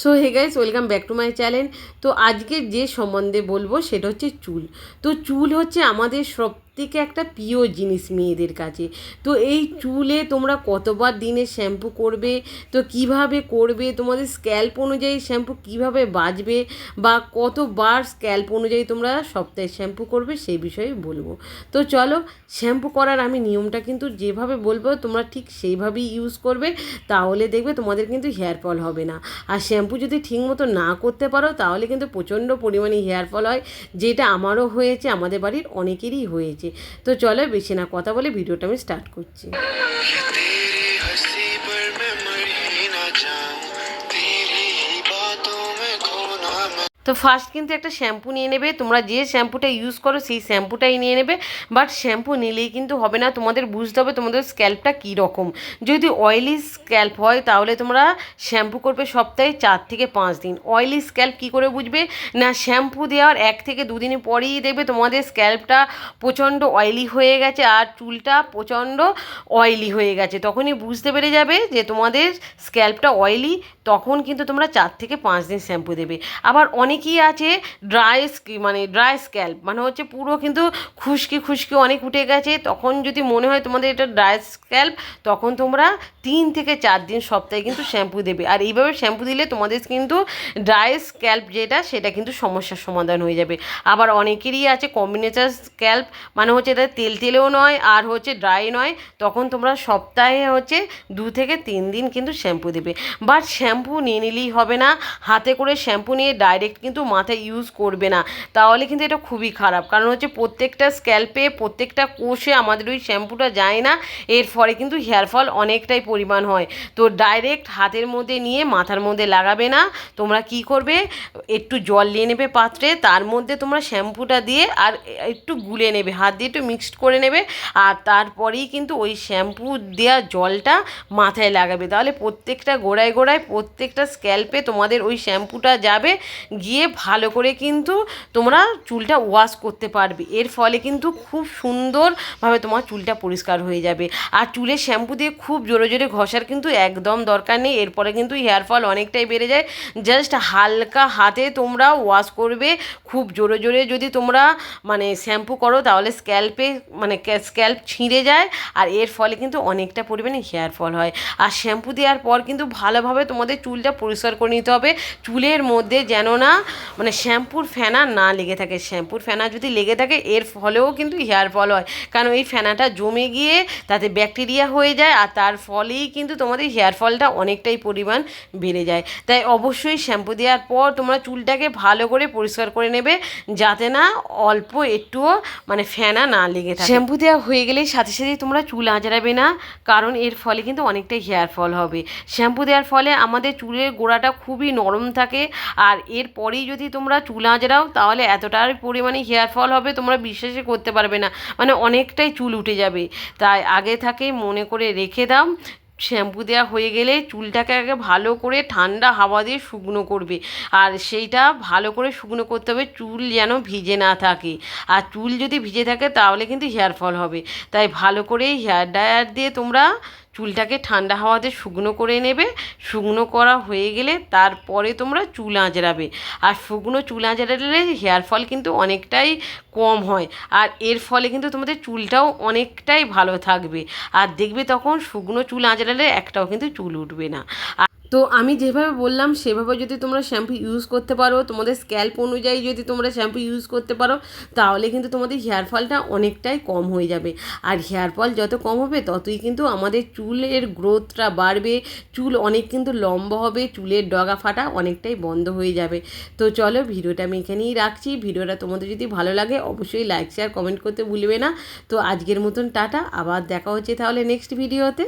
So hey guys welcome back to my channel তো আজকে যে সম্বন্ধে বলব, সেটা হচ্ছে চুল। তো চুল হচ্ছে আমাদের সব থেকে একটা প্রিয় জিনিস মেয়েদের কাছে। তো এই চুলে তোমরা কতবার দিনে শ্যাম্পু করবে? তো কীভাবে করবে? তোমাদের স্ক্যাল্প অনুযায়ী শ্যাম্পু কীভাবে বাজবে? বা কতবার স্ক্যাল্প অনুযায়ী তোমরা সপ্তাহে শ্যাম্পু করবে? সেই বিষয়ে বলব। তো চলো, শ্যাম্পু করার আমি নিয়মটা কিন্তু যেভাবে বলব, তোমরা ঠিক সেইভাবেই ইউজ করবে। তাহলে দেখবে তোমাদের কিন্তু হেয়ার ফল হবে না। আর শ্যাম্পু যদি ঠিকমতো না করতে পারো, তাহলে কিন্তু প্রচণ্ড পরিমাণে হেয়ার ফল হয়, যেটা আমারও হয়েছে, আমাদের বাড়ির অনেকেরই হয়েছে। তো চলো বেশি না কথা বলে ভিডিওটা আমি স্টার্ট করছি। তো ফার্স্ট কিন্তু একটা শ্যাম্পু নিয়ে নেবে। তোমরা যে শ্যাম্পুটা ইউজ করো, সেই শ্যাম্পুটাই নিয়ে নেবে। বাট শ্যাম্পু নিলেই কিন্তু হবে না। তোমাদের বুঝতে হবে তোমাদের স্ক্যাল্পটা কী রকম যদি অয়েলি স্ক্যাল্প হয়, তাহলে তোমরা শ্যাম্পু করবে সপ্তাহে চার থেকে পাঁচ দিন। অয়েলি স্ক্যাল্প কী করে বুঝবে? না শ্যাম্পু দেওয়ার এক থেকে দুদিন পরেই দেখবে তোমাদের স্ক্যাল্পটা প্রচণ্ড অয়েলি হয়ে গেছে আর চুলটা প্রচণ্ড অয়েলি হয়ে গেছে। তখনই বুঝতে পেরে যাবে যে তোমাদের স্ক্যাল্পটা অয়েলি তখন কিন্তু তোমরা চার থেকে পাঁচ দিন শ্যাম্পু দেবে। আবার অনেকেই আছে? ড্রাই মানে ড্রাই স্ক্যাল্প মানে হচ্ছে পুরো কিন্তু খুশকি খুশকি অনেক উঠে গেছে। তখন যদি মনে হয় তোমাদের এটা ড্রাই স্ক্যাল্প তখন তোমরা তিন থেকে চার দিন সপ্তাহে কিন্তু শ্যাম্পু দেবে। আর এইভাবে শ্যাম্পু দিলে তোমাদের কিন্তু ড্রাই স্ক্যাল্প যেটা, সেটা কিন্তু সমস্যার সমাধান হয়ে যাবে। আবার অনেকেরই আছে কম্বিনেশন স্ক্যাল্প মানে হচ্ছে এটা তেল তেলেও নয়, আর হচ্ছে ড্রাই নয়। তখন তোমরা সপ্তাহে হচ্ছে দু থেকে তিন দিন কিন্তু শ্যাম্পু দেবে। বাট শ্যাম্পু নিয়ে নিলেই হবে না। হাতে করে শ্যাম্পু নিয়ে ডাইরেক্ট কিন্তু মাথায় ইউজ করবে না। তাহলে কিন্তু এটা খুবই খারাপ। কারণ হচ্ছে প্রত্যেকটা স্ক্যাল্পে প্রত্যেকটা কোষে আমাদের ওই শ্যাম্পুটা যায় না। এর ফলে কিন্তু হেয়ার ফল অনেকটাই পরিমাণ হয়। তো ডাইরেক্ট হাতের মধ্যে নিয়ে মাথার মধ্যে লাগাবে না। তোমরা কি করবে? একটু জল নিয়ে নেবে পাত্রে, তার মধ্যে তোমরা শ্যাম্পুটা দিয়ে আর একটু গুলে নেবে। হাত দিয়ে একটু মিক্সড করে নেবে। আর তারপরেই কিন্তু ওই শ্যাম্পু দেওয়া জলটা মাথায় লাগাবে। তাহলে প্রত্যেকটা গোড়ায় গোড়ায় প্রত্যেকটা স্ক্যাল্পে তোমাদের ওই শ্যাম্পুটা যাবে। গিয়ে ভালো করে কিন্তু তোমরা চুলটা ওয়াশ করতে পারবে। এর ফলে কিন্তু খুব সুন্দরভাবে তোমার চুলটা পরিষ্কার হয়ে যাবে। আর চুলে শ্যাম্পু দিয়ে খুব জোরে জোরে ঘষার কিন্তু একদম দরকার নেই। এরপরে কিন্তু হেয়ার ফল অনেকটাই বেড়ে যায়। জাস্ট হালকা হাতে তোমরা ওয়াশ করবে। খুব জোরে জোরে যদি তোমরা মানে শ্যাম্পু করো তাহলে স্ক্যাল্পে মানে স্ক্যাল্প ছিঁড়ে যায়। আর এর ফলে কিন্তু অনেকটা পরিমাণে হেয়ার ফল হয়। আর শ্যাম্পু দেওয়ার পর কিন্তু ভালোভাবে তোমাদের চুলটা পরিষ্কার করে নিতে হবে। চুলের মধ্যে যেন না মানে শ্যাম্পুর ফেনা না লেগে থাকে। শ্যাম্পুর ফেনা যদি লেগে থাকে, এর ফলেও কিন্তু হেয়ার ফল হয়। কারণ এই ফেনাটা জমে গিয়ে তাতে ব্যাকটেরিয়া হয়ে যায় আর তার ফলেই কিন্তু তোমাদের হেয়ার ফলটা অনেকটাই পরিমাণ বেড়ে যায়। তাই অবশ্যই শ্যাম্পু দেওয়ার পর তোমরা চুলটাকে ভালো করে পরিষ্কার করে নেবে, যাতে না অল্প একটুও মানে ফেনা না লেগে থাকে। শ্যাম্পু দেওয়া হয়ে গেলেই সাথে সাথে তোমরা চুল আঁচড়াবে না, কারণ এর ফলে কিন্তু অনেকটাই হেয়ার ফল হবে। শ্যাম্পু দেওয়ার ফলে আমাদের চুলের গোড়াটা খুবই নরম থাকে আর এর পরেই যদি তোমরা চুল আঁচড়াও, তাহলে এতটার পরিমাণে হেয়ার ফল হবে, তোমরা বিশ্বাসই করতে পারবে না। মানে অনেকটাই চুল উঠে যাবে। তাই আগে থাকেই মনে করে রেখে দাও, শ্যাম্পু দেওয়া হয়ে গেলে চুলটাকে আগে ভালো করে ঠান্ডা হাওয়া দিয়ে শুকনো করবে। আর সেইটা ভালো করে শুকনো করতে হবে, চুল যেন ভিজে না থাকে। আর চুল যদি ভিজে থাকে, তাহলে কিন্তু হেয়ার ফল হবে। তাই ভালো করে হেয়ার ড্রায়ার দিয়ে তোমরা চুলটাকে ঠান্ডা হাওয়াতে শুকনো করে নেবে। শুকনো করা হয়ে গেলে তারপরে তোমরা চুল আঁচড়াবে। আর শুকনো চুল আঁচড়ালে হেয়ার ফল কিন্তু অনেকটাই কম হয়। আর এর ফলে কিন্তু তোমাদের চুলটাও অনেকটাই ভালো থাকবে। আর দেখবে তখন শুকনো চুল আঁচড়ালে একটাও কিন্তু চুল উঠবে না। তো আমি যেভাবে বললাম, সেভাবে যদি তোমরা শ্যাম্পু ইউজ করতে পারো, তোমাদের স্ক্যাল্প অনুযায়ী যদি তোমরা শ্যাম্পু ইউজ করতে পারো, তাহলে কিন্তু তোমাদের হেয়ার ফলটা অনেকটাই কম হয়ে যাবে। আর হেয়ার ফল যত কম হবে, ততই কিন্তু আমাদের চুলের গ্রোথটা বাড়বে। চুল অনেক কিন্তু লম্বা হবে, চুলের ডগা ফাটা অনেকটাই বন্ধ হয়ে যাবে। তো চলো ভিডিওটা আমি এখানেই রাখছি। ভিডিওটা তোমাদের যদি ভালো লাগে, অবশ্যই লাইক শেয়ার কমেন্ট করতে ভুলবে না। তো আজকের মতন টাটা, আবার দেখা হচ্ছে তাহলে নেক্সট ভিডিওতে